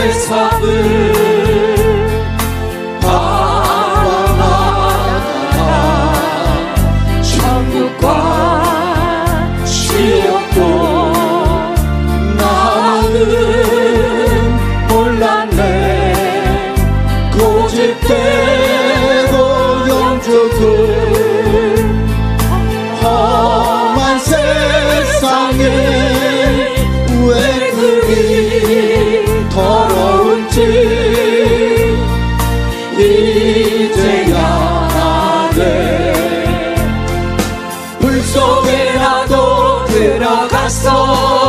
세상을 바라나 천국과 지옥도 나는 몰랐네. 고집대로 영주들 험한 세상에 속에라도 들어갔어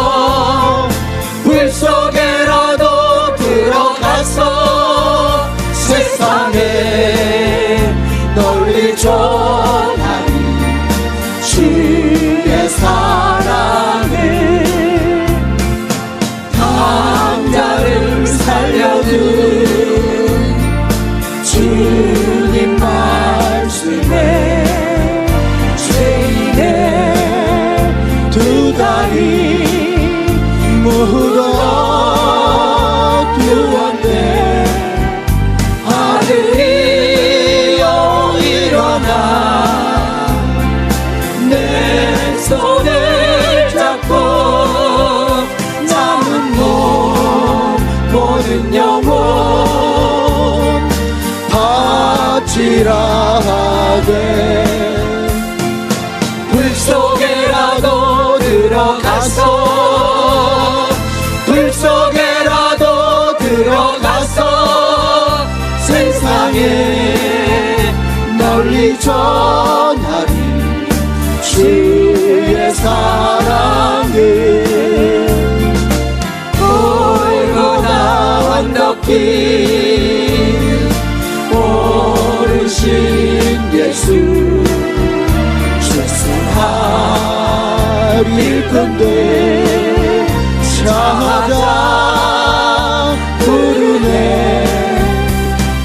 모든 영혼 바치라 하되 불 속에라도 들어갔어 불 속에라도 들어갔어 세상에 널리 전하리 주의 사랑 길 오르신 예수 출생할 일꾼들 찾아 부르네.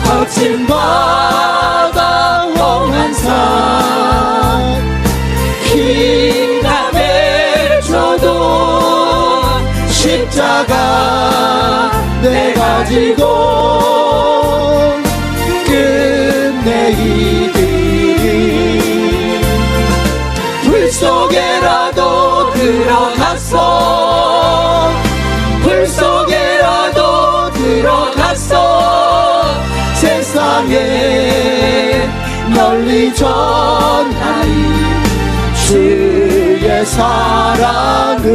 거친 바다 험한 산 피감에 줘도 십자가 내 가지고 끝내 이 길이 불 속에라도 들어갔어. 불 속에라도 들어갔어. 세상에 널리 전하리. 주의 사랑을